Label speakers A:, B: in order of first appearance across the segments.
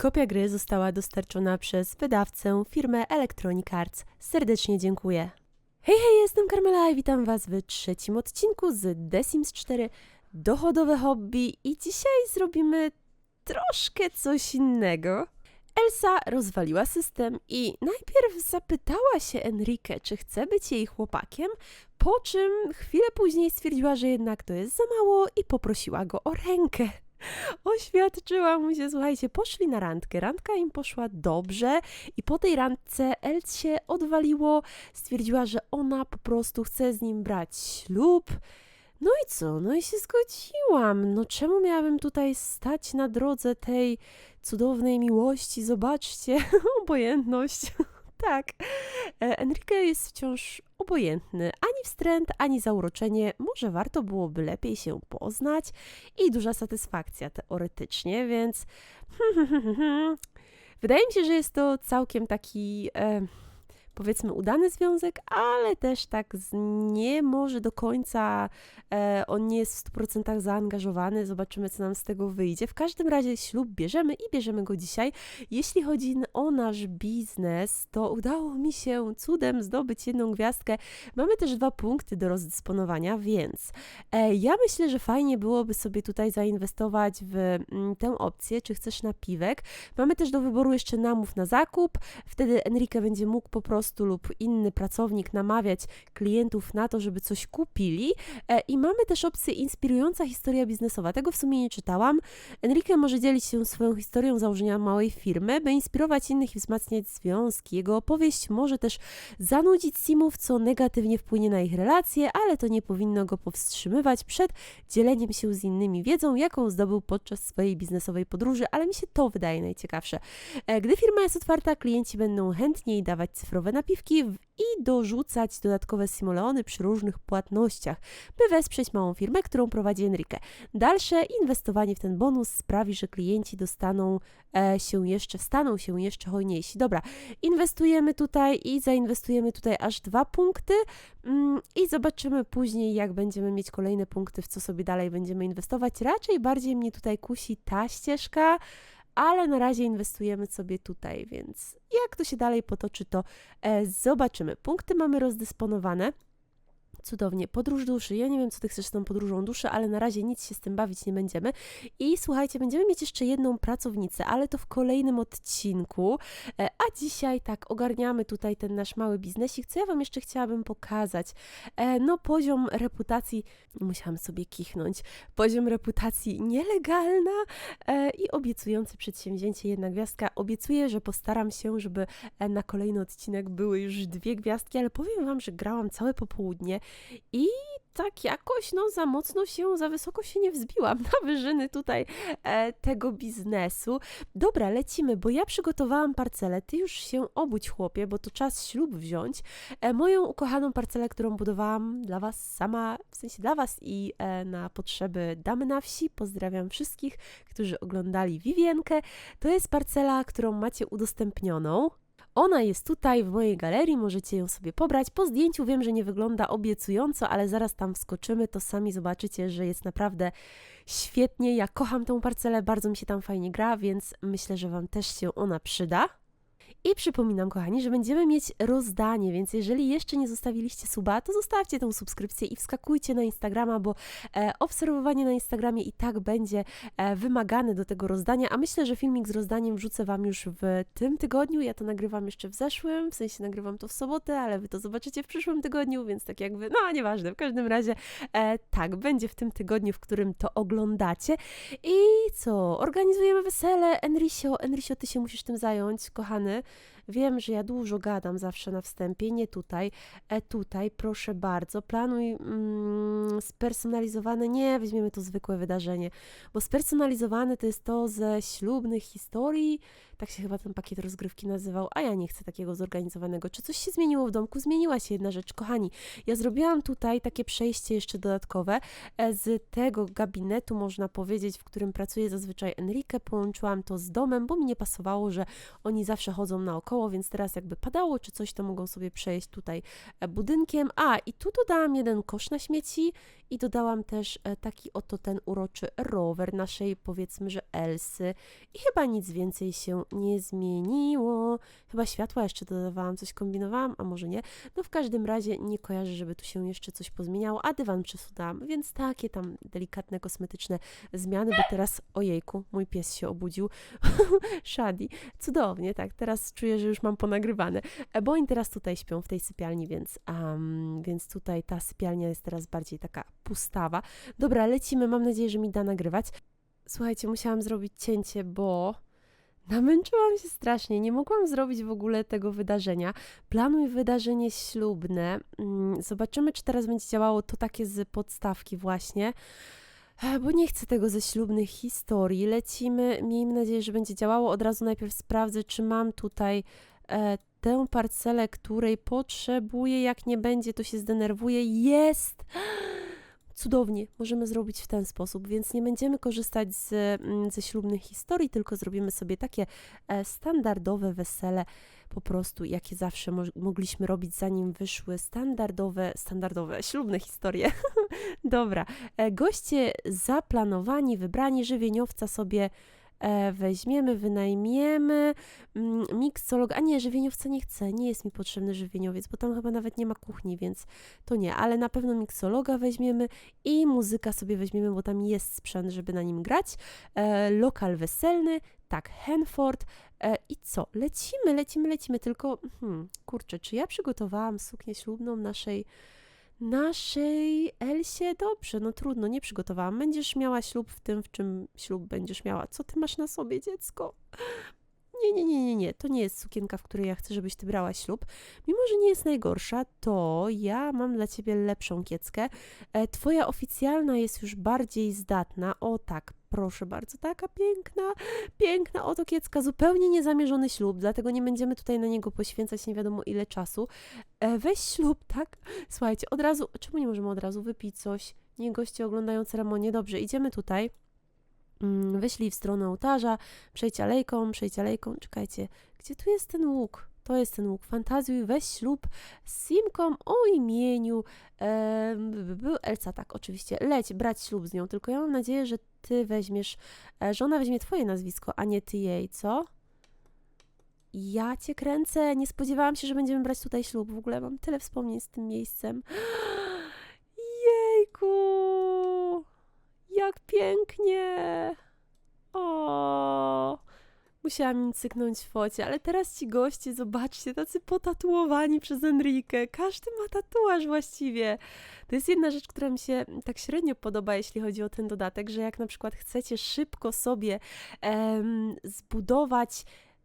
A: Kopia gry została dostarczona przez wydawcę firmę Electronic Arts. Serdecznie dziękuję. Hej, hej, jestem Carmela i witam Was w trzecim odcinku z The Sims 4 Dochodowe hobby i dzisiaj zrobimy troszkę coś innego. Elsa rozwaliła system i najpierw zapytała się Enrique, czy chce być jej chłopakiem, po czym chwilę później stwierdziła, że jednak to jest za mało i poprosiła go o rękę. Oświadczyła mu się, słuchajcie, poszli na randkę. Randka im poszła dobrze i po tej randce El się odwaliło. Stwierdziła, że ona po prostu chce z nim brać ślub. No i co? No i się zgodziłam. No czemu miałabym tutaj stać na drodze tej cudownej miłości? Zobaczcie, obojętność. tak. E, Enrique jest wciąż obojętny. Ani wstręt, ani zauroczenie. Może warto byłoby lepiej się poznać i duża satysfakcja teoretycznie, więc wydaje mi się, że jest to całkiem taki... E, powiedzmy udany związek, ale też tak nie może do końca, e, on nie jest w 100% zaangażowany, zobaczymy co nam z tego wyjdzie. W każdym razie ślub bierzemy i bierzemy go dzisiaj. Jeśli chodzi o nasz biznes, to udało mi się cudem zdobyć jedną gwiazdkę. Mamy też dwa punkty do rozdysponowania, więc e, ja myślę, że fajnie byłoby sobie tutaj zainwestować w m, mm, tę opcję, czy chcesz napiwek. Mamy też do wyboru jeszcze namów na zakup, wtedy Enrique będzie mógł po prostu prostu lub inny pracownik namawiać klientów na to, żeby coś kupili. E, I mamy też opcję inspirująca historia biznesowa. Tego w sumie nie czytałam. Enrique może dzielić się swoją historią założenia małej firmy, by inspirować innych i wzmacniać związki. Jego opowieść może też zanudzić simów, co negatywnie wpłynie na ich relacje, ale to nie powinno go powstrzymywać przed dzieleniem się z innymi wiedzą, jaką zdobył podczas swojej biznesowej podróży, ale mi się to wydaje najciekawsze. E, gdy firma jest otwarta, klienci będą chętniej dawać cyfrowe napiwki i dorzucać dodatkowe simoleony przy różnych płatnościach, by wesprzeć małą firmę, którą prowadzi Enrique. Dalsze inwestowanie w ten bonus sprawi, że klienci dostaną e, się jeszcze, staną się jeszcze hojniejsi. Dobra, inwestujemy tutaj i zainwestujemy tutaj aż dwa punkty mm, i zobaczymy później, jak będziemy mieć kolejne punkty, w co sobie dalej będziemy inwestować. Raczej bardziej mnie tutaj kusi ta ścieżka, ale na razie inwestujemy sobie tutaj, więc jak to się dalej potoczy, to e, zobaczymy. Punkty mamy rozdysponowane. Cudownie. Podróż duszy. Ja nie wiem, co ty chcesz z tą podróżą duszy, ale na razie nic się z tym bawić nie będziemy. I słuchajcie, będziemy mieć jeszcze jedną pracownicę, ale to w kolejnym odcinku. E, a dzisiaj tak ogarniamy tutaj ten nasz mały biznesik. Co ja Wam jeszcze chciałabym pokazać? E, no, poziom reputacji, musiałam sobie kichnąć, poziom reputacji nielegalna e, i obiecujący przedsięwzięcie jedna gwiazdka. Obiecuję, że postaram się, żeby na kolejny odcinek były już dwie gwiazdki, ale powiem Wam, że grałam całe popołudnie i tak jakoś no za mocno się, za wysoko się nie wzbiłam na wyżyny tutaj e, tego biznesu. Dobra, lecimy, bo ja przygotowałam parcelę, ty już się obudź chłopie, bo to czas ślub wziąć. E, moją ukochaną parcelę, którą budowałam dla was sama, w sensie dla was i e, na potrzeby damy na wsi. Pozdrawiam wszystkich, którzy oglądali Wiwienkę. To jest parcela, którą macie udostępnioną. Ona jest tutaj w mojej galerii, możecie ją sobie pobrać. Po zdjęciu wiem, że nie wygląda obiecująco, ale zaraz tam wskoczymy, to sami zobaczycie, że jest naprawdę świetnie. Ja kocham tą parcelę, bardzo mi się tam fajnie gra, więc myślę, że Wam też się ona przyda. I przypominam, kochani, że będziemy mieć rozdanie, więc jeżeli jeszcze nie zostawiliście suba, to zostawcie tą subskrypcję i wskakujcie na Instagrama, bo e, obserwowanie na Instagramie i tak będzie e, wymagane do tego rozdania, a myślę, że filmik z rozdaniem wrzucę Wam już w tym tygodniu. Ja to nagrywam jeszcze w zeszłym, w sensie nagrywam to w sobotę, ale Wy to zobaczycie w przyszłym tygodniu, więc tak jakby, no nieważne, w każdym razie e, tak, będzie w tym tygodniu, w którym to oglądacie. I co? Organizujemy wesele. Enrisio, Enrisio, Ty się musisz tym zająć, kochany. Wiem, że ja dużo gadam zawsze na wstępie, nie tutaj. E, tutaj, proszę bardzo, planuj mm, spersonalizowane, nie, weźmiemy to zwykłe wydarzenie, bo spersonalizowane to jest to ze ślubnych historii, tak się chyba ten pakiet rozgrywki nazywał, a ja nie chcę takiego zorganizowanego. Czy coś się zmieniło w domku? Zmieniła się jedna rzecz, kochani. Ja zrobiłam tutaj takie przejście jeszcze dodatkowe e, z tego gabinetu, można powiedzieć, w którym pracuje zazwyczaj Enrique. Połączyłam to z domem, bo mi nie pasowało, że oni zawsze chodzą naokoło, więc teraz jakby padało czy coś, to mogą sobie przejść tutaj e, budynkiem. A, i tu dodałam jeden kosz na śmieci i dodałam też e, taki oto ten uroczy rower naszej, powiedzmy, że Elsy i chyba nic więcej się nie zmieniło. Chyba światła jeszcze dodawałam, coś kombinowałam, a może nie. No w każdym razie nie kojarzę, żeby tu się jeszcze coś pozmieniało, a dywan przesunęłam, więc takie tam delikatne, kosmetyczne zmiany, bo teraz, ojejku, mój pies się obudził. Shadi, cudownie, tak, teraz czuję, że już mam ponagrywane, E, bo oni teraz tutaj śpią w tej sypialni, więc, um, więc tutaj ta sypialnia jest teraz bardziej taka pustawa. Dobra, lecimy, mam nadzieję, że mi da nagrywać. Słuchajcie, musiałam zrobić cięcie, bo namęczyłam się strasznie. Nie mogłam zrobić w ogóle tego wydarzenia. Planuj wydarzenie ślubne. Mm, Zobaczymy, czy teraz będzie działało to takie z podstawki właśnie. E, Bo nie chcę tego ze ślubnych historii. Lecimy, miejmy nadzieję, że będzie działało. Od razu najpierw sprawdzę, czy mam tutaj e, tę parcelę, której potrzebuję. Jak nie będzie, to się zdenerwuję. Jest! Cudownie, możemy zrobić w ten sposób, więc nie będziemy korzystać z, mm, ze ślubnych historii, tylko zrobimy sobie takie e, standardowe wesele, po prostu jakie zawsze mo- mogliśmy robić, zanim wyszły standardowe, standardowe ślubne historie. Dobra, e, goście zaplanowani, wybrani, żywieniowca sobie weźmiemy, wynajmiemy, mm, miksolog, a nie, żywieniowca nie chcę, nie jest mi potrzebny żywieniowiec, bo tam chyba nawet nie ma kuchni, więc to nie, ale na pewno miksologa weźmiemy i muzyka sobie weźmiemy, bo tam jest sprzęt, żeby na nim grać. E, lokal weselny, tak, Henford. E, I co? Lecimy, lecimy, lecimy. Tylko, hmm, kurczę, czy ja przygotowałam suknię ślubną naszej naszej Elsie? Dobrze, no trudno, nie przygotowałam. Będziesz miała ślub w tym, w czym ślub będziesz miała. Co ty masz na sobie, dziecko? Nie, nie, nie, nie, nie. To nie jest sukienka, w której ja chcę, żebyś ty brała ślub. Mimo, że nie jest najgorsza, to ja mam dla ciebie lepszą kieckę. E, twoja oficjalna jest już bardziej zdatna. O tak, proszę bardzo, taka piękna, piękna oto kiecka. Zupełnie niezamierzony ślub, dlatego nie będziemy tutaj na niego poświęcać nie wiadomo ile czasu. E, weź ślub, tak? Słuchajcie, od razu, czemu nie możemy od razu wypić coś? Nie goście oglądają ceremonię. Dobrze, idziemy tutaj. Mm, Wyślij w stronę ołtarza, przejdź alejką, przejdź alejką. Czekajcie, gdzie tu jest ten łuk? To jest ten łuk. Fantazjuj, weź ślub z Simką o imieniu b- Elsa, tak, oczywiście. Leć brać ślub z nią, tylko ja mam nadzieję, że ty weźmiesz, e, że ona weźmie twoje nazwisko, a nie ty jej, co? Ja cię kręcę, nie spodziewałam się, że będziemy brać tutaj ślub. W ogóle mam tyle wspomnień z tym miejscem. Jejku! Jak pięknie! O! Musiałam im cyknąć w focie, ale teraz ci goście, zobaczcie, tacy potatuowani przez Enrikę. Każdy ma tatuaż właściwie. To jest jedna rzecz, która mi się tak średnio podoba, jeśli chodzi o ten dodatek, że jak na przykład chcecie szybko sobie em, zbudować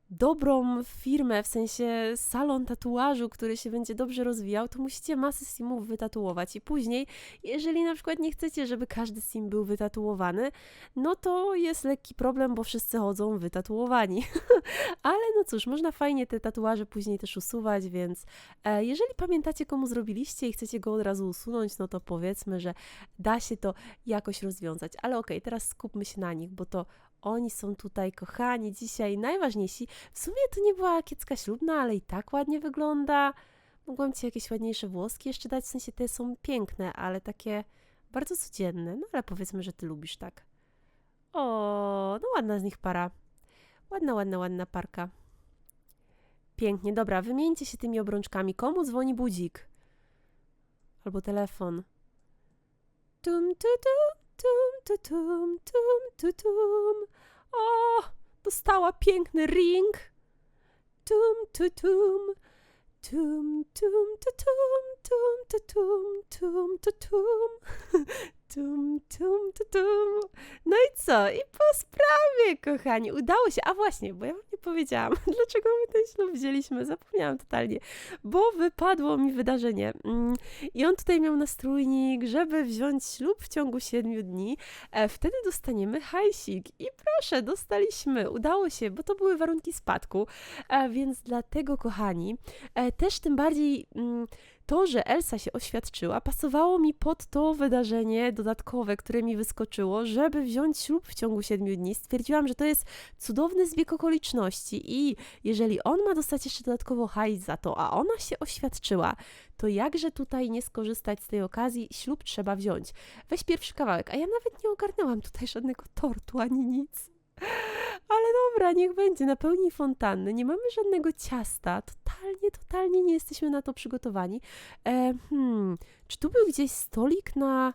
A: dobrą firmę, w sensie salon tatuażu, który się będzie dobrze rozwijał, to musicie masę simów wytatuować i później, jeżeli na przykład nie chcecie, żeby każdy sim był wytatuowany, no to jest lekki problem, bo wszyscy chodzą wytatuowani. Ale no cóż, można fajnie te tatuaże później też usuwać, więc e, jeżeli pamiętacie, komu zrobiliście i chcecie go od razu usunąć, no to powiedzmy, że da się to jakoś rozwiązać. Ale okej, teraz skupmy się na nich, bo to oni są tutaj kochani dzisiaj, najważniejsi. W sumie to nie była kiecka ślubna, ale i tak ładnie wygląda. Mogłam ci jakieś ładniejsze włoski jeszcze dać, w sensie te są piękne, ale takie bardzo codzienne. No ale powiedzmy, że ty lubisz tak. O, no ładna z nich para. Ładna, ładna, ładna parka. Pięknie, dobra, wymieńcie się tymi obrączkami. Komu dzwoni budzik? Albo telefon. Tum, tu, tu, tum, tu, tum, tum, tu, tum. O, dostała piękny ring. Tum, tu, tum. Tum, tum, tu, tum, tum, tu, tum, tum, tu, tum. Tum, tum, tu, tum. No i co? I po sprawie, kochani. Udało się. A właśnie, bo ja wam nie powiedziałam, dlaczego my ten ślub wzięliśmy. Zapomniałam totalnie. Bo wypadło mi wydarzenie. Mm, I on tutaj miał nastrójnik, żeby wziąć ślub w ciągu siedmiu dni. E, wtedy dostaniemy hajsik. I proszę, dostaliśmy. Udało się, bo to były warunki spadku. E, więc dlatego, kochani, e, też tym bardziej... To, że Elsa się oświadczyła, pasowało mi pod to wydarzenie dodatkowe, które mi wyskoczyło, żeby wziąć ślub w ciągu siedmiu dni. Stwierdziłam, że to jest cudowny zbieg okoliczności i jeżeli on ma dostać jeszcze dodatkowo hajs za to, a ona się oświadczyła, to jakże tutaj nie skorzystać z tej okazji, ślub trzeba wziąć. Weź pierwszy kawałek, a ja nawet nie ogarnęłam tutaj żadnego tortu ani nic. Ale dobra, niech będzie, napełnij fontannę. Nie mamy żadnego ciasta. Totalnie, totalnie nie jesteśmy na to przygotowani. E, hmm, czy tu był gdzieś stolik na,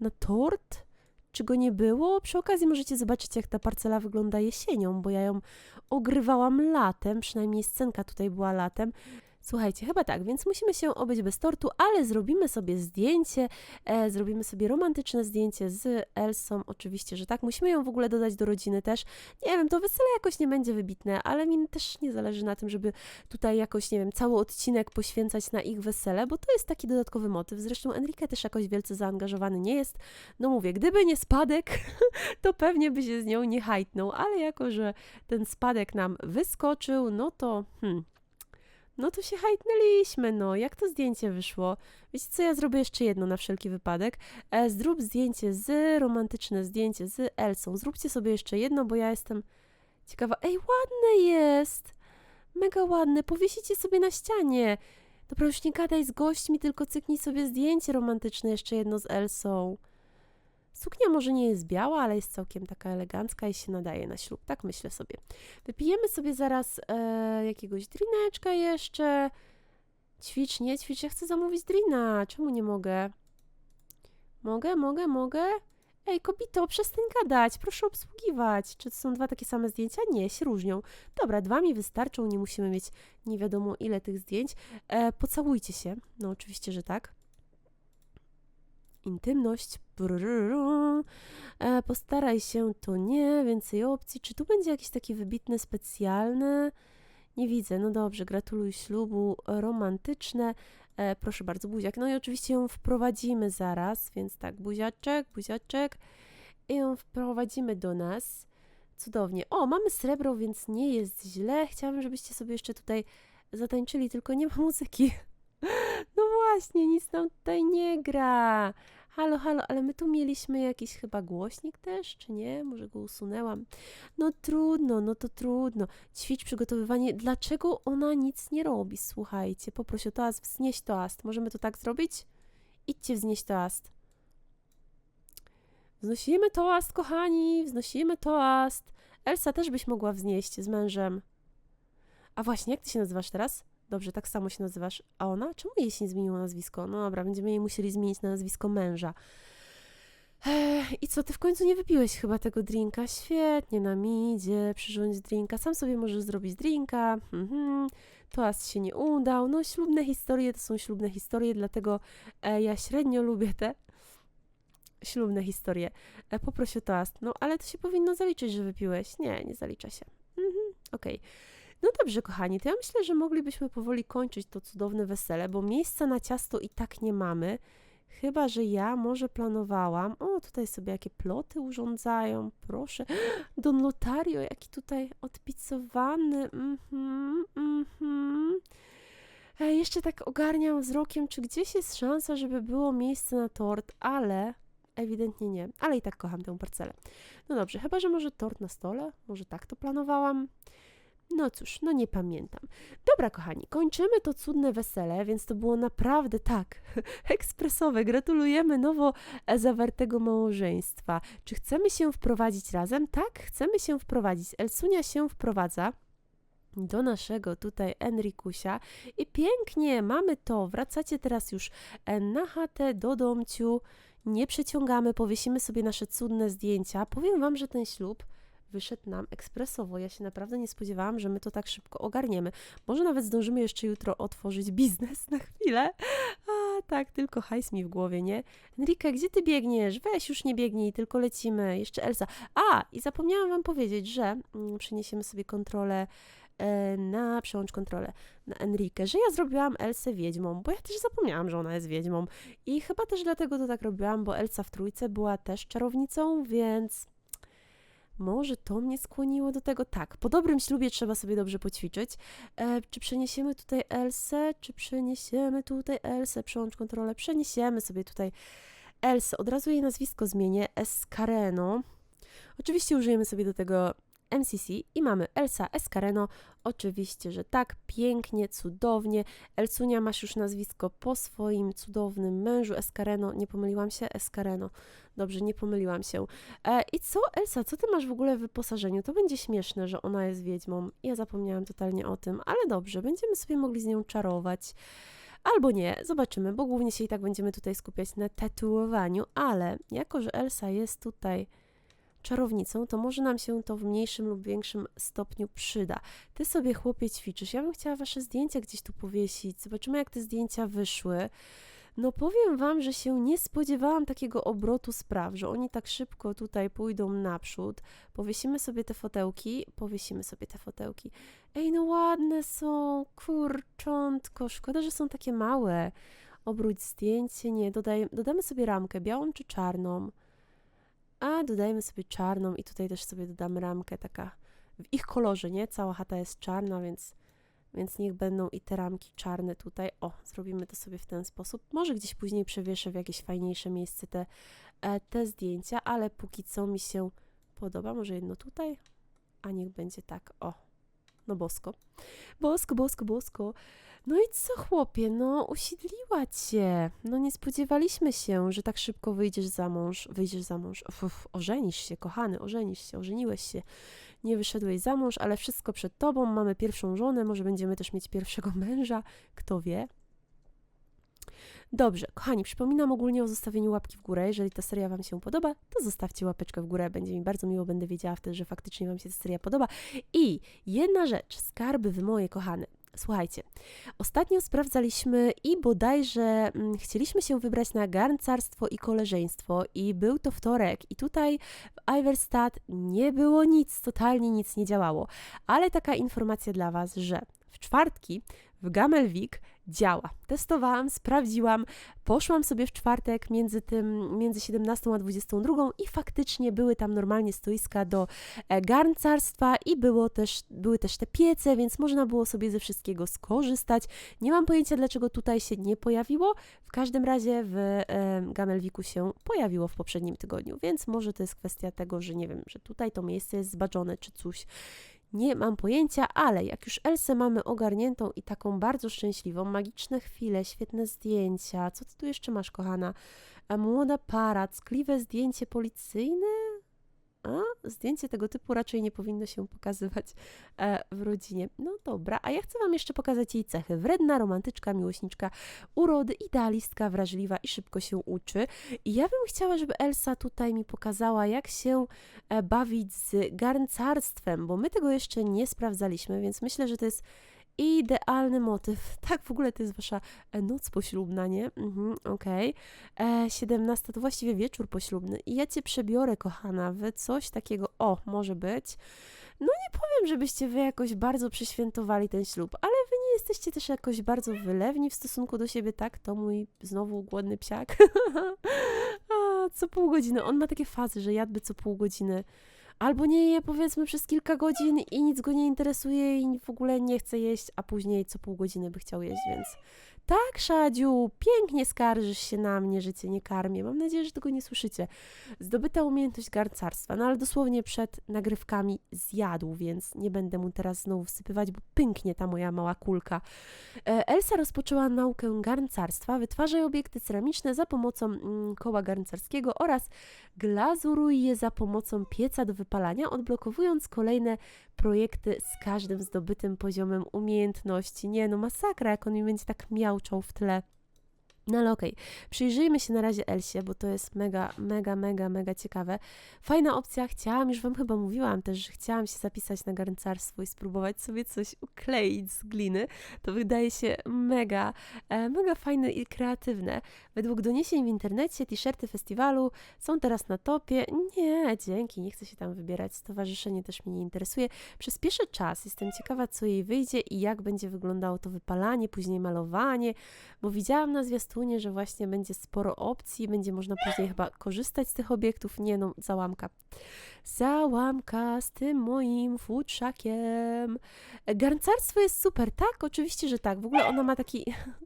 A: na tort? Czy go nie było? Przy okazji możecie zobaczyć, jak ta parcela wygląda jesienią, bo ja ją ogrywałam latem, przynajmniej scenka tutaj była latem. Słuchajcie, chyba tak, więc musimy się obyć bez tortu, ale zrobimy sobie zdjęcie, e, zrobimy sobie romantyczne zdjęcie z Elsą, oczywiście, że tak. Musimy ją w ogóle dodać do rodziny też. Nie wiem, to wesele jakoś nie będzie wybitne, ale mi też nie zależy na tym, żeby tutaj jakoś, nie wiem, cały odcinek poświęcać na ich wesele, bo to jest taki dodatkowy motyw. Zresztą Enrique też jakoś wielce zaangażowany nie jest. No mówię, gdyby nie spadek, to pewnie by się z nią nie hajtnął, ale jako, że ten spadek nam wyskoczył, no to hmm, no to się hajtnęliśmy, no. Jak to zdjęcie wyszło? Wiecie co, ja zrobię jeszcze jedno na wszelki wypadek. E, zrób zdjęcie z, romantyczne zdjęcie z Elsą. Zróbcie sobie jeszcze jedno, bo ja jestem ciekawa. Ej, ładne jest! Mega ładne, powiesicie sobie na ścianie. Dobra, już nie gadaj z gośćmi, tylko cyknij sobie zdjęcie romantyczne jeszcze jedno z Elsą. Suknia może nie jest biała, ale jest całkiem taka elegancka i się nadaje na ślub, tak myślę sobie. Wypijemy sobie zaraz e, jakiegoś drineczka jeszcze. Ćwicz, nie ćwicz, ja chcę zamówić drina, czemu nie mogę? Mogę, mogę, mogę? Ej, kobito, przestań gadać, proszę obsługiwać. Czy to są dwa takie same zdjęcia? Nie, się różnią. Dobra, dwa mi wystarczą, nie musimy mieć nie wiadomo ile tych zdjęć. E, pocałujcie się. No oczywiście, że tak intymność. E, postaraj się, to nie, więcej opcji. Czy tu będzie jakiś taki wybitny, specjalny? Nie widzę. No dobrze, gratuluj ślubu, romantyczne. E, proszę bardzo, buziak. No i oczywiście ją wprowadzimy zaraz, więc tak, buziaczek, buziaczek. I ją wprowadzimy do nas. Cudownie. O, mamy srebro, więc nie jest źle. Chciałabym, żebyście sobie jeszcze tutaj zatańczyli, tylko nie ma muzyki. Właśnie, nic nam tutaj nie gra. Halo, halo, ale my tu mieliśmy jakiś chyba głośnik też, czy nie? Może go usunęłam. No trudno, no to trudno. Ćwicz przygotowywanie. Dlaczego ona nic nie robi? Słuchajcie, poproś o toast, wznieść toast. Możemy to tak zrobić? Idźcie wznieść toast. Wznosimy toast, kochani, wznosimy toast. Elsa też byś mogła wznieść z mężem. A właśnie, jak ty się nazywasz teraz? Dobrze, tak samo się nazywasz. A ona? Czemu jej się nie zmieniło nazwisko? No dobra, będziemy jej musieli zmienić na nazwisko męża. I co, ty w końcu nie wypiłeś chyba tego drinka? Świetnie, nam idzie, przyrządź drinka. Sam sobie możesz zrobić drinka. Mhm. Toast się nie udał. No, ślubne historie to są ślubne historie, dlatego e, ja średnio lubię te ślubne historie. E, poproś o toast. No, ale to się powinno zaliczyć, że wypiłeś. Nie, nie zalicza się. Mhm. Okej. Okay. No dobrze, kochani, to ja myślę, że moglibyśmy powoli kończyć to cudowne wesele, bo miejsca na ciasto i tak nie mamy. Chyba, że ja może planowałam. O, tutaj sobie jakie ploty urządzają. Proszę. Don Lotario, jaki tutaj odpicowany. Mhm, mhm. E, jeszcze tak ogarniam wzrokiem, czy gdzieś jest szansa, żeby było miejsce na tort, ale ewidentnie nie. Ale i tak kocham tę parcelę. No dobrze, chyba, że może tort na stole? Może tak to planowałam? No cóż, no nie pamiętam. Dobra, kochani, kończymy to cudne wesele, więc to było naprawdę tak ekspresowe. Gratulujemy nowo zawartego małżeństwa. Czy chcemy się wprowadzić razem? Tak, chcemy się wprowadzić. Elsunia się wprowadza do naszego tutaj Enrikusia i pięknie, mamy to. Wracacie teraz już e, na chatę, do domciu. Nie przeciągamy, powiesimy sobie nasze cudne zdjęcia. Powiem Wam, że ten ślub wyszedł nam ekspresowo. Ja się naprawdę nie spodziewałam, że my to tak szybko ogarniemy. Może nawet zdążymy jeszcze jutro otworzyć biznes na chwilę. A tak, tylko hajs mi w głowie, nie? Enrique, gdzie ty biegniesz? Weź już nie biegnij, tylko lecimy. Jeszcze Elsa. A, i zapomniałam wam powiedzieć, że mm, przeniesiemy sobie kontrolę e, na przełącz kontrolę na Enrique, że ja zrobiłam Elsę wiedźmą, bo ja też zapomniałam, że ona jest wiedźmą i chyba też dlatego to tak robiłam, bo Elsa w trójce była też czarownicą, więc Może to mnie skłoniło do tego? Tak, po dobrym ślubie trzeba sobie dobrze poćwiczyć. E, czy przeniesiemy tutaj Elsę? Czy przeniesiemy tutaj Elsę? Przełącz kontrolę. Przeniesiemy sobie tutaj Elsę. Od razu jej nazwisko zmienię. Escareno. Oczywiście użyjemy sobie do tego MCC i mamy Elsa Escareno. Oczywiście, że tak, pięknie, cudownie. Elsunia, masz już nazwisko po swoim cudownym mężu Escareno. Nie pomyliłam się? Escareno. Dobrze, nie pomyliłam się. E, I co, Elsa, co ty masz w ogóle w wyposażeniu? To będzie śmieszne, że ona jest wiedźmą. Ja zapomniałam totalnie o tym, ale dobrze, będziemy sobie mogli z nią czarować. Albo nie, zobaczymy, bo głównie się i tak będziemy tutaj skupiać na tatuowaniu, ale jako, że Elsa jest tutaj czarownicą, to może nam się to w mniejszym lub większym stopniu przyda. Ty sobie, chłopie, ćwiczysz. Ja bym chciała wasze zdjęcia gdzieś tu powiesić. Zobaczymy, jak te zdjęcia wyszły. No powiem wam, że się nie spodziewałam takiego obrotu spraw, że oni tak szybko tutaj pójdą naprzód. Powiesimy sobie te fotełki, powiesimy sobie te fotełki. Ej, no ładne są, kurczątko, szkoda, że są takie małe. Obróć zdjęcie, nie, dodaj, dodamy sobie ramkę, białą czy czarną? A dodajemy sobie czarną i tutaj też sobie dodamy ramkę taka w ich kolorze, nie? Cała chata jest czarna, więc, więc niech będą i te ramki czarne tutaj. O, zrobimy to sobie w ten sposób. Może gdzieś później przewieszę w jakieś fajniejsze miejsce te, e, te zdjęcia, ale póki co mi się podoba. Może jedno tutaj, a niech będzie tak. O, no bosko. Bosko, bosko, bosko. No i co, chłopie, no usiedliła cię. No nie spodziewaliśmy się, że tak szybko wyjdziesz za mąż, wyjdziesz za mąż. Uf, uf, ożenisz się, kochany, ożenisz się, ożeniłeś się. Nie wyszedłeś za mąż, ale wszystko przed tobą, mamy pierwszą żonę, może będziemy też mieć pierwszego męża, kto wie. Dobrze, kochani, przypominam ogólnie o zostawieniu łapki w górę. Jeżeli ta seria Wam się podoba, to zostawcie łapeczkę w górę. Będzie mi bardzo miło, będę wiedziała wtedy, że faktycznie Wam się ta seria podoba. I jedna rzecz, skarby wy moje kochane. Słuchajcie, ostatnio sprawdzaliśmy i bodajże mm, chcieliśmy się wybrać na garncarstwo i koleżeństwo i był to wtorek i tutaj w Iverstad nie było nic, totalnie nic nie działało. Ale taka informacja dla Was, że w czwartki w Gamelvik działa. Testowałam, sprawdziłam, poszłam sobie w czwartek między tym, między 17 a 22 i faktycznie były tam normalnie stoiska do e, garncarstwa i było też, były też te piece, więc można było sobie ze wszystkiego skorzystać. Nie mam pojęcia, dlaczego tutaj się nie pojawiło. W każdym razie w e, Gamelwiku się pojawiło w poprzednim tygodniu, więc może to jest kwestia tego, że nie wiem, że tutaj to miejsce jest zbaczone czy coś. Nie mam pojęcia, ale jak już Elsę mamy ogarniętą i taką bardzo szczęśliwą, magiczne chwile, świetne zdjęcia. Co ty tu jeszcze masz, kochana? Młoda para, ckliwe zdjęcie policyjne? A zdjęcie tego typu raczej nie powinno się pokazywać e, w rodzinie. No dobra, a ja chcę Wam jeszcze pokazać jej cechy. Wredna, romantyczka, miłośniczka, urody, idealistka, wrażliwa i szybko się uczy. I ja bym chciała, żeby Elsa tutaj mi pokazała, jak się e, bawić z garncarstwem, bo my tego jeszcze nie sprawdzaliśmy, więc myślę, że to jest Idealny motyw. Tak, w ogóle to jest wasza e, noc poślubna, nie? Mhm, Okej. Okay. 17 to właściwie wieczór poślubny. I ja cię przebiorę, kochana, w coś takiego. O, może być. No nie powiem, żebyście wy jakoś bardzo przeświętowali ten ślub, ale wy nie jesteście też jakoś bardzo wylewni w stosunku do siebie, tak? To mój znowu głodny psiak. A, co pół godziny. On ma takie fazy, że jadłby co pół godziny albo nie je powiedzmy przez kilka godzin i nic go nie interesuje i w ogóle nie chce jeść, a później co pół godziny by chciał jeść, więc tak, Szadziu, pięknie skarżysz się na mnie, że cię nie karmię. Mam nadzieję, że tego nie słyszycie. Zdobyta umiejętność garncarstwa, no ale dosłownie przed nagrywkami zjadł, więc nie będę mu teraz znowu wsypywać, bo pęknie ta moja mała kulka. E, Elsa rozpoczęła naukę garncarstwa. Wytwarzaj obiekty ceramiczne za pomocą mm, koła garncarskiego oraz glazuruj je za pomocą pieca do wypalania, odblokowując kolejne projekty z każdym zdobytym poziomem umiejętności. Nie no, masakra, jak on mi będzie tak miałczał w tle. No ale okej, okay. przyjrzyjmy się na razie Elsie, bo to jest mega, mega, mega, mega ciekawe. Fajna opcja, chciałam, już Wam chyba mówiłam też, że chciałam się zapisać na garncarstwo i spróbować sobie coś ukleić z gliny. To wydaje się mega, e, mega fajne i kreatywne. Według doniesień w internecie t-shirty festiwalu są teraz na topie. Nie, dzięki, nie chcę się tam wybierać, stowarzyszenie też mnie nie interesuje. Przyspieszę czas, jestem ciekawa, co jej wyjdzie i jak będzie wyglądało to wypalanie, później malowanie, bo widziałam na zwiastunie zwiastunie, że właśnie będzie sporo opcji, będzie można później chyba korzystać z tych obiektów. Nie no, załamka. Załamka z tym moim futrzakiem. Garncarstwo jest super, tak? Oczywiście, że tak. W ogóle ona ma taki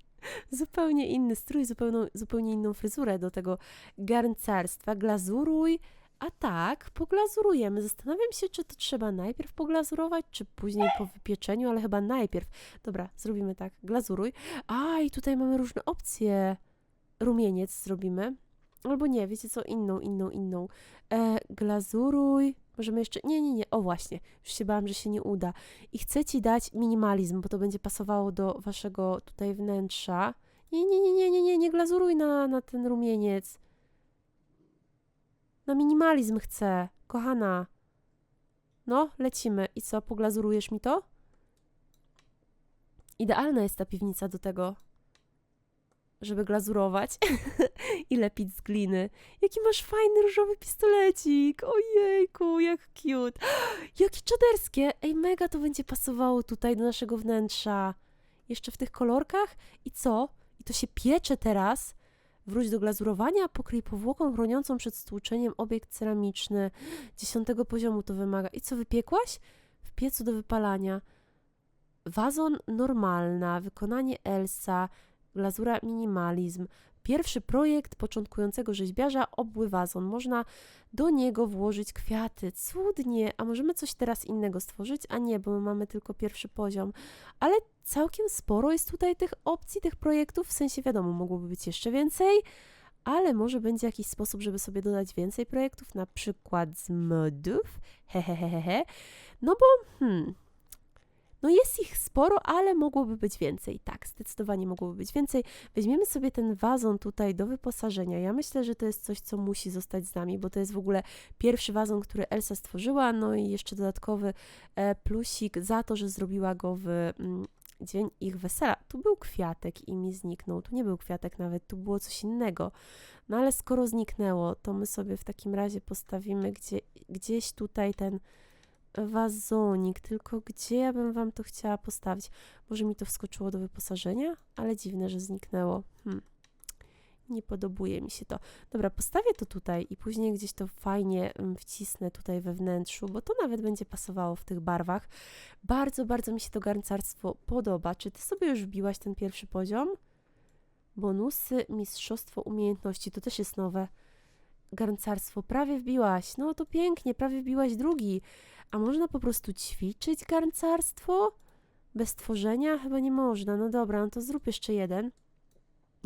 A: zupełnie inny strój, zupełnie, zupełnie inną fryzurę do tego garncarstwa. Glazuruj, a tak, poglazurujemy. Zastanawiam się, czy to trzeba najpierw poglazurować, czy później po wypieczeniu, ale chyba najpierw. Dobra, zrobimy tak. Glazuruj. A, i tutaj mamy różne opcje. Rumieniec zrobimy. Albo nie, wiecie co? Inną, inną, inną. E, glazuruj. Możemy jeszcze. Nie, nie, nie. O, właśnie. Już się bałam, że się nie uda. I chcę ci dać minimalizm, bo to będzie pasowało do waszego tutaj wnętrza. Nie, nie, nie, nie, nie, nie, nie glazuruj na, na ten rumieniec. Na minimalizm chcę, kochana. No, lecimy. I co, poglazurujesz mi to? Idealna jest ta piwnica do tego, żeby glazurować i lepić z gliny. Jaki masz fajny różowy pistolecik. Ojejku, jak cute. Jakie czaderskie. Ej, mega to będzie pasowało tutaj do naszego wnętrza. Jeszcze w tych kolorkach. I co? I to się piecze teraz. Wróć do glazurowania, pokryj powłoką chroniącą przed stłuczeniem obiekt ceramiczny. Dziesiątego poziomu to wymaga. I co, wypiekłaś? W piecu do wypalania. Wazon normalna, wykonanie Elsa, glazura minimalizm. Pierwszy projekt początkującego rzeźbiarza, obły wazon. Można do niego włożyć kwiaty. Cudnie. A możemy coś teraz innego stworzyć? A nie, bo my mamy tylko pierwszy poziom. Ale całkiem sporo jest tutaj tych opcji, tych projektów. W sensie wiadomo, mogłoby być jeszcze więcej, ale może będzie jakiś sposób, żeby sobie dodać więcej projektów, na przykład z modów. Hehehehe. No bo, hmm, no jest ich sporo, ale mogłoby być więcej. Tak, zdecydowanie mogłoby być więcej. Weźmiemy sobie ten wazon tutaj do wyposażenia. Ja myślę, że to jest coś, co musi zostać z nami, bo to jest w ogóle pierwszy wazon, który Elsa stworzyła, no i jeszcze dodatkowy e, plusik za to, że zrobiła go w mm, dzień ich wesela. Tu był kwiatek i mi zniknął. Tu nie był kwiatek nawet, tu było coś innego. No ale skoro zniknęło, to my sobie w takim razie postawimy gdzie, gdzieś tutaj ten wazonik, tylko gdzie ja bym wam to chciała postawić? Może mi to wskoczyło do wyposażenia? Ale dziwne, że zniknęło. Hmm. Nie podobuje mi się to. Dobra, postawię to tutaj i później gdzieś to fajnie mm, wcisnę tutaj we wnętrzu, bo to nawet będzie pasowało w tych barwach. Bardzo, bardzo mi się to garncarstwo podoba. Czy ty sobie już wbiłaś ten pierwszy poziom? Bonusy, mistrzostwo umiejętności, to też jest nowe. Garncarstwo, prawie wbiłaś. No to pięknie, prawie wbiłaś drugi. A można po prostu ćwiczyć garncarstwo? Bez tworzenia? Chyba nie można. No dobra, no to zrób jeszcze jeden.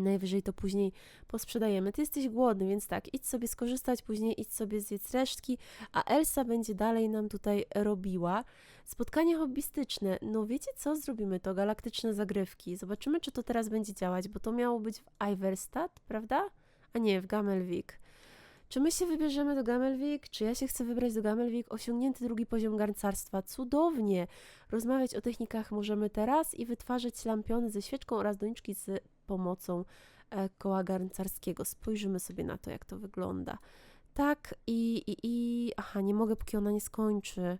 A: Najwyżej to później posprzedajemy. Ty jesteś głodny, więc tak, idź sobie skorzystać, później idź sobie zjedz resztki, a Elsa będzie dalej nam tutaj robiła. Spotkanie hobbystyczne. No wiecie co? Zrobimy to, galaktyczne zagrywki. Zobaczymy, czy to teraz będzie działać, bo to miało być w Iverstad, prawda? A nie, w Gamelvik. Czy my się wybierzemy do Gamelvik? Czy ja się chcę wybrać do Gamelvik? Osiągnięty drugi poziom garncarstwa. Cudownie! Rozmawiać o technikach możemy teraz i wytwarzać lampiony ze świeczką oraz doniczki z pomocą e, koła garncarskiego. Spojrzymy sobie na to, jak to wygląda. Tak i, i, i... Aha, nie mogę, póki ona nie skończy.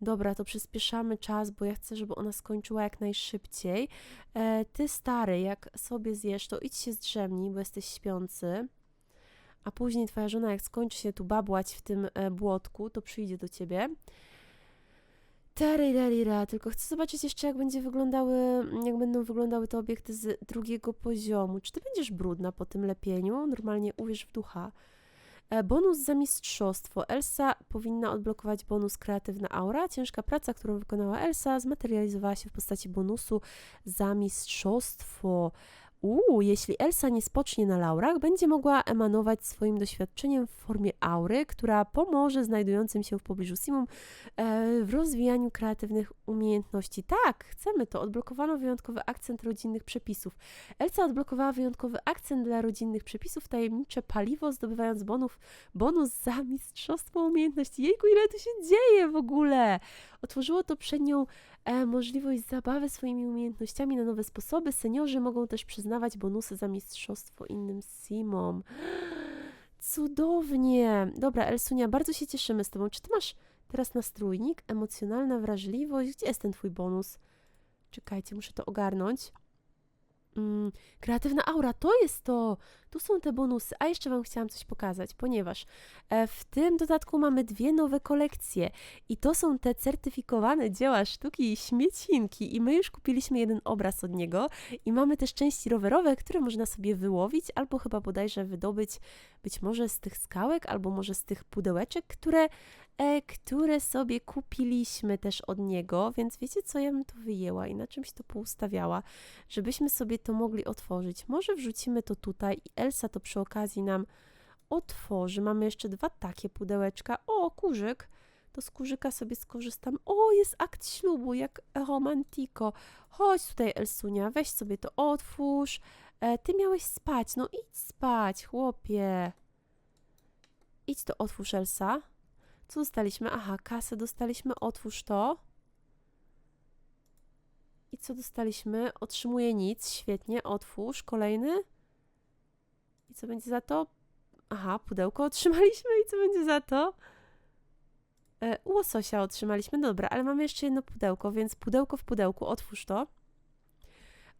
A: Dobra, to przyspieszamy czas, bo ja chcę, żeby ona skończyła jak najszybciej. E, ty, stary, jak sobie zjesz, to idź się zdrzemnij, bo jesteś śpiący a później twoja żona, jak skończy się tu babłać w tym e, błotku, to przyjdzie do ciebie. Tarirarira, tylko chcę zobaczyć jeszcze, jak będzie wyglądały, jak będą wyglądały te obiekty z drugiego poziomu. Czy ty będziesz brudna po tym lepieniu? Normalnie uwierz w ducha. E, bonus za mistrzostwo. Elsa powinna odblokować bonus kreatywna aura. Ciężka praca, którą wykonała Elsa, zmaterializowała się w postaci bonusu za mistrzostwo. Uuu, jeśli Elsa nie spocznie na laurach, będzie mogła emanować swoim doświadczeniem w formie aury, która pomoże znajdującym się w pobliżu Simum e, w rozwijaniu kreatywnych umiejętności. Tak, chcemy to. Odblokowano wyjątkowy akcent rodzinnych przepisów. Elsa odblokowała wyjątkowy akcent dla rodzinnych przepisów, tajemnicze paliwo, zdobywając bonów, bonus za mistrzostwo umiejętności. Jejku, ile tu się dzieje w ogóle! Otworzyło to przed nią e, możliwość zabawy swoimi umiejętnościami na nowe sposoby. Seniorzy mogą też przyznawać bonusy za mistrzostwo innym simom. Cudownie! Dobra, Elsunia, bardzo się cieszymy z Tobą. Czy Ty masz teraz nastrójnik? Emocjonalna wrażliwość? Gdzie jest ten Twój bonus? Czekajcie, muszę to ogarnąć. Mm, kreatywna aura, to jest to. Tu są te bonusy. A jeszcze Wam chciałam coś pokazać, ponieważ e, w tym dodatku mamy dwie nowe kolekcje i to są te certyfikowane dzieła sztuki śmiecinki. I my już kupiliśmy jeden obraz od niego i mamy też części rowerowe, które można sobie wyłowić albo chyba bodajże wydobyć być może z tych skałek, albo może z tych pudełeczek, które które sobie kupiliśmy też od niego, więc wiecie co, ja bym to wyjęła i na czymś to poustawiała, żebyśmy sobie to mogli otworzyć. Może wrzucimy to tutaj i Elsa to przy okazji nam otworzy. Mamy jeszcze dwa takie pudełeczka. O, kurzyk. To z kurzyka sobie skorzystam. O, jest akt ślubu, jak romantiko. Chodź tutaj, Elsunia, weź sobie to otwórz. E, ty miałeś spać, no idź spać, chłopie. Idź to otwórz, Elsa. Co dostaliśmy? Aha, kasę dostaliśmy, otwórz to. I co dostaliśmy? Otrzymuję nic, świetnie, otwórz. Kolejny. I co będzie za to? Aha, pudełko otrzymaliśmy i co będzie za to? E, łososia otrzymaliśmy, dobra, ale mamy jeszcze jedno pudełko, więc pudełko w pudełku, otwórz to.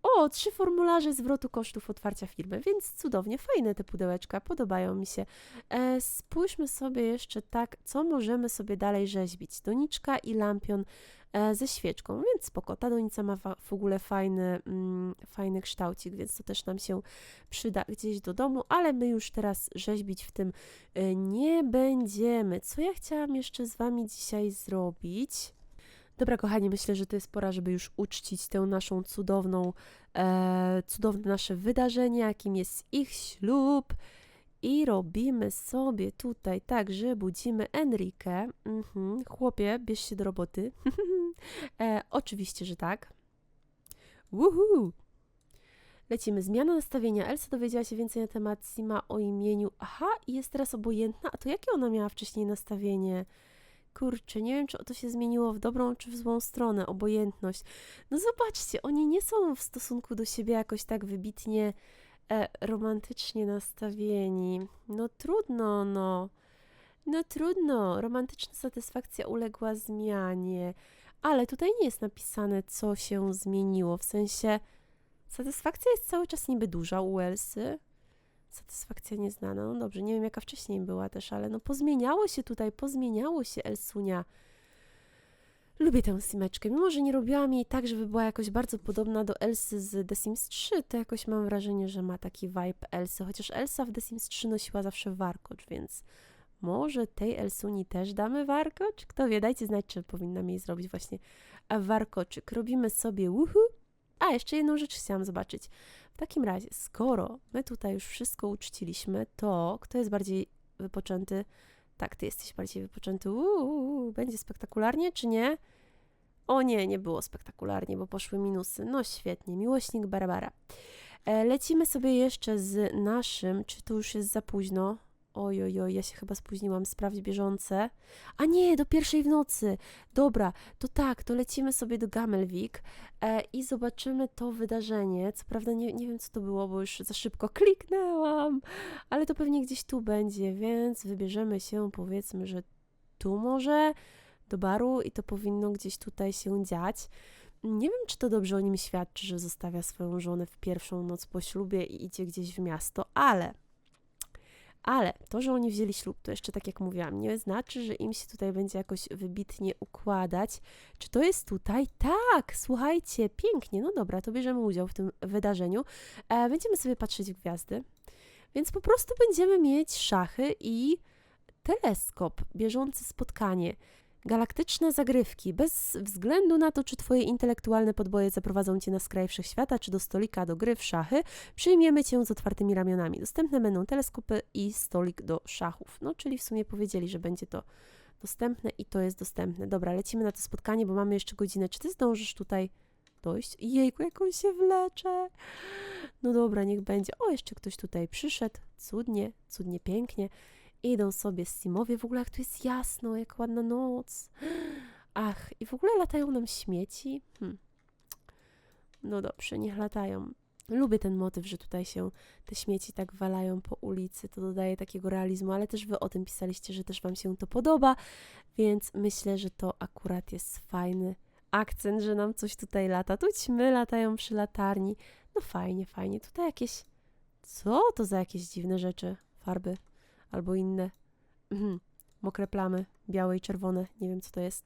A: O, trzy formularze zwrotu kosztów otwarcia firmy, więc cudownie, fajne te pudełeczka, podobają mi się. E, spójrzmy sobie jeszcze tak, co możemy sobie dalej rzeźbić. Doniczka i lampion e, ze świeczką, więc spoko. Ta donica ma w ogóle fajny, mm, fajny kształcik, więc to też nam się przyda gdzieś do domu, ale my już teraz rzeźbić w tym e, nie będziemy. Co ja chciałam jeszcze z Wami dzisiaj zrobić? Dobra, kochani, myślę, że to jest pora, żeby już uczcić tę naszą cudowną, e, cudowne nasze wydarzenie, jakim jest ich ślub. I robimy sobie tutaj tak, że budzimy Enrikę. Mhm. Chłopie, bierz się do roboty. e, oczywiście, że tak. Woohoo! Lecimy. Zmiana nastawienia. Elsa dowiedziała się więcej na temat Sima o imieniu. Aha, i jest teraz obojętna. A to jakie ona miała wcześniej nastawienie? Kurczę, nie wiem, czy to się zmieniło w dobrą czy w złą stronę, obojętność. No zobaczcie, oni nie są w stosunku do siebie jakoś tak wybitnie e, romantycznie nastawieni. No trudno, no. No trudno, romantyczna satysfakcja uległa zmianie, ale tutaj nie jest napisane, co się zmieniło. W sensie, satysfakcja jest cały czas niby duża u Elsy, Satysfakcja nieznana. No dobrze, nie wiem jaka wcześniej była też, ale no pozmieniało się tutaj, pozmieniało się Elsunia. Lubię tę simeczkę. Mimo, że nie robiłam jej tak, żeby była jakoś bardzo podobna do Elsy z The Sims 3, to jakoś mam wrażenie, że ma taki vibe Elsy. Chociaż Elsa w The Sims 3 nosiła zawsze warkocz, więc może tej Elsuni też damy warkocz? Kto wie, dajcie znać, czy powinnam jej zrobić właśnie warkoczyk. Robimy sobie uhu. A, jeszcze jedną rzecz chciałam zobaczyć. W takim razie, skoro my tutaj już wszystko uczciliśmy, to kto jest bardziej wypoczęty? Tak, ty jesteś bardziej wypoczęty. Uuu, będzie spektakularnie, czy nie? O nie, nie było spektakularnie, bo poszły minusy. No świetnie, miłośnik Barbara. E, lecimy sobie jeszcze z naszym, czy to już jest za późno? Oj, oj, oj, ja się chyba spóźniłam. Sprawdź bieżące. A nie, do pierwszej w nocy. Dobra, to tak, to lecimy sobie do Gamelvik e, i zobaczymy to wydarzenie. Co prawda nie, nie wiem, co to było, bo już za szybko kliknęłam, ale to pewnie gdzieś tu będzie, więc wybierzemy się, powiedzmy, że tu może, do baru i to powinno gdzieś tutaj się dziać. Nie wiem, czy to dobrze o nim świadczy, że zostawia swoją żonę w pierwszą noc po ślubie i idzie gdzieś w miasto, ale ale to, że oni wzięli ślub, to jeszcze tak jak mówiłam, nie znaczy, że im się tutaj będzie jakoś wybitnie układać. Czy to jest tutaj? Tak, słuchajcie, pięknie. No dobra, to bierzemy udział w tym wydarzeniu. E, będziemy sobie patrzeć w gwiazdy, więc po prostu będziemy mieć szachy i teleskop, bieżące spotkanie. Galaktyczne zagrywki, bez względu na to, czy Twoje intelektualne podboje zaprowadzą Cię na skraj wszechświata, czy do stolika do gry w szachy, przyjmiemy Cię z otwartymi ramionami. Dostępne będą teleskopy i stolik do szachów. No, czyli w sumie powiedzieli, że będzie to dostępne i to jest dostępne. Dobra, lecimy na to spotkanie, bo mamy jeszcze godzinę. Czy Ty zdążysz tutaj dojść? Jejku, jak on się wlecze! No dobra, niech będzie. O, jeszcze ktoś tutaj przyszedł. Cudnie, cudnie, pięknie. Idą sobie Simowie, w ogóle jak tu jest jasno, jak ładna noc. Ach, i w ogóle latają nam śmieci. Hm. No dobrze, niech latają. Lubię ten motyw, że tutaj się te śmieci tak walają po ulicy. To dodaje takiego realizmu, ale też wy o tym pisaliście, że też wam się to podoba, więc myślę, że to akurat jest fajny akcent, że nam coś tutaj lata. Tu ćmy latają przy latarni. No fajnie, fajnie. Tutaj jakieś... Co to za jakieś dziwne rzeczy? Farby albo inne. Mhm. Mokre plamy, białe i czerwone. Nie wiem, co to jest.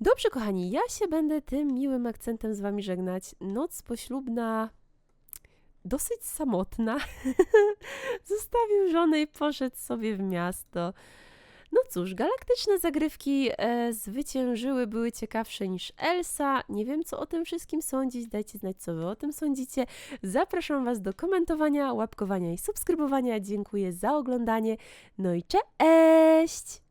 A: Dobrze, kochani, ja się będę tym miłym akcentem z wami żegnać. Noc poślubna dosyć samotna. Zostawił żonę i poszedł sobie w miasto. No cóż, galaktyczne zagrywki e, zwyciężyły, były ciekawsze niż Elsa. Nie wiem, co o tym wszystkim sądzić. Dajcie znać, co wy o tym sądzicie. Zapraszam was do komentowania, łapkowania i subskrybowania. Dziękuję za oglądanie. No i cześć!